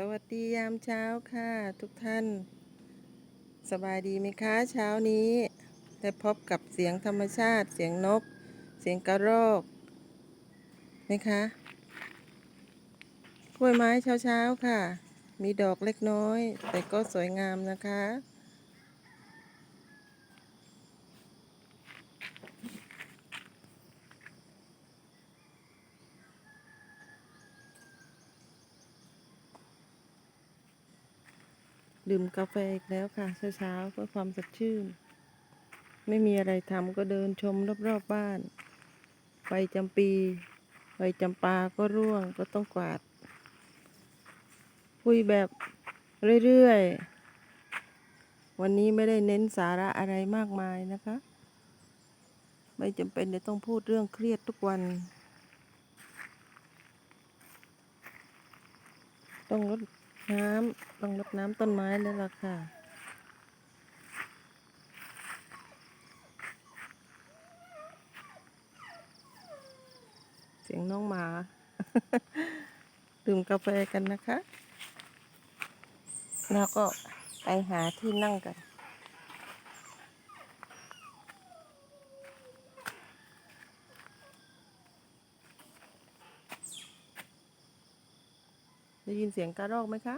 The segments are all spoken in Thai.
สวัสดียามเช้าค่ะ ทุกท่าน สบายดีไหมคะเช้านี้ได้พบกับเสียงธรรมชาติ เสียงนก เสียงกระรอกไหมคะกล้วยไม้เช้าๆค่ะ มีดอกเล็กน้อย แต่ก็สวยงามนะคะ ดื่มกาแฟอีกแล้วค่ะเช้าๆเพื่อความสดชื่น ไม่มีอะไรทำก็เดินชมรอบๆบบ้านใบจำปีใบจำปาก็ร่วงก็ต้องกวาด คุยแบบเรื่อยๆ วันนี้ไม่ได้เน้นสาระอะไรมากมายนะคะ ไม่จำเป็นจะต้องพูดเรื่องเครียดทุกวัน ต้องลด น้ำต้องรดน้ำต้นไม้แล้วล่ะค่ะ เสียงน้องหมา ดื่มกาแฟกันนะคะ แล้วก็ไปหาที่นั่งกัน ได้ยินเสียงกระรอกไหมคะ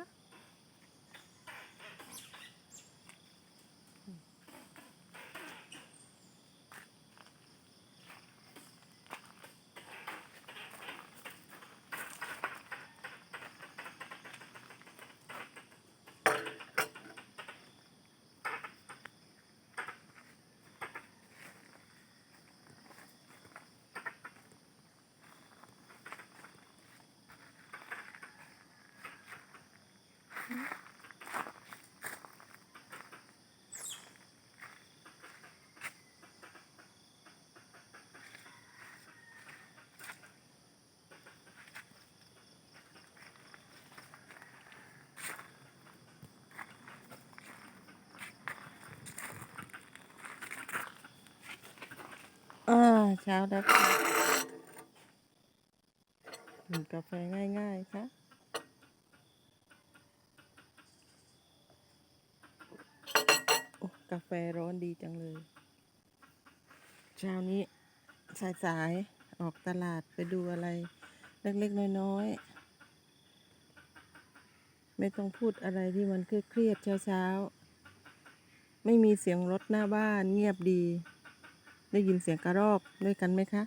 เช้าแล้วค่ะดื่มกาแฟง่ายๆค่ะโอ้กาแฟร้อนดีจังเลย เช้านี้สายๆ ออกตลาดไปดูอะไร เล็กๆ น้อยๆ ไม่ต้องพูดอะไรที่มันเครียดเช้าๆ ไม่มีเสียงรถหน้าบ้านเงียบดี ได้ยินเสียงกระรอกด้วยกันไหมคะ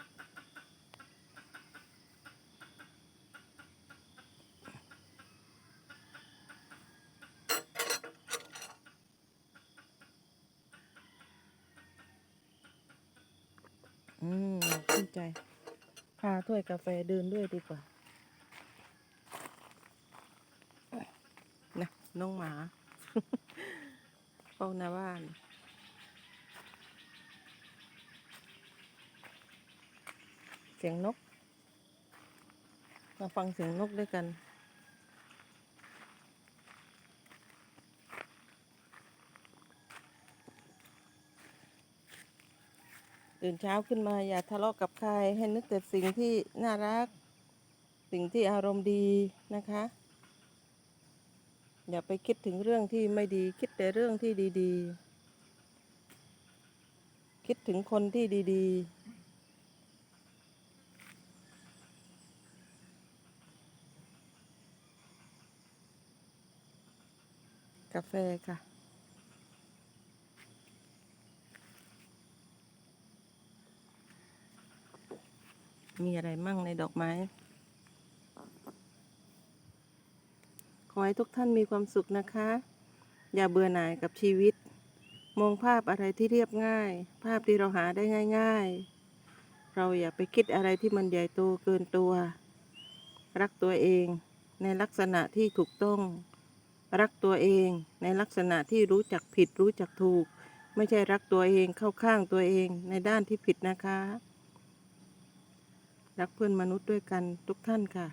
อืมชื่นใจ พาถ้วยกาแฟเดินด้วยดีกว่า นะ น้องหมาเฝ้าหน้าบ้าน สียงนก มาฟังเสียงนกด้วยกัน ตื่นเช้าขึ้นมาอย่าทะเลาะกับใคร ให้นึกแต่สิ่งที่น่ารัก สิ่งที่อารมณ์ดีนะคะ อย่าไปคิดถึงเรื่องที่ไม่ดีคิดแต่เรื่องที่ดี ๆ คิดถึงคนที่ดี ๆ กาแฟค่ะ มีอะไรมั่งในดอกไม้ ขอให้ทุกท่านมีความสุขนะคะ อย่าเบื่อหน่ายกับชีวิต มองภาพอะไรที่เรียบง่าย ภาพที่เราหาได้ง่าย ๆ เราอย่าไปคิดอะไรที่มันใหญ่โตเกินตัว รักตัวเองในลักษณะที่ถูกต้อง รักตัวเองในลักษณะที่รู้จักผิดรู้จักถูก ไม่ใช่รักตัวเองเข้าข้างตัวเองในด้านที่ผิดนะคะ รักเพื่อนมนุษย์ด้วยกันทุกท่านค่ะ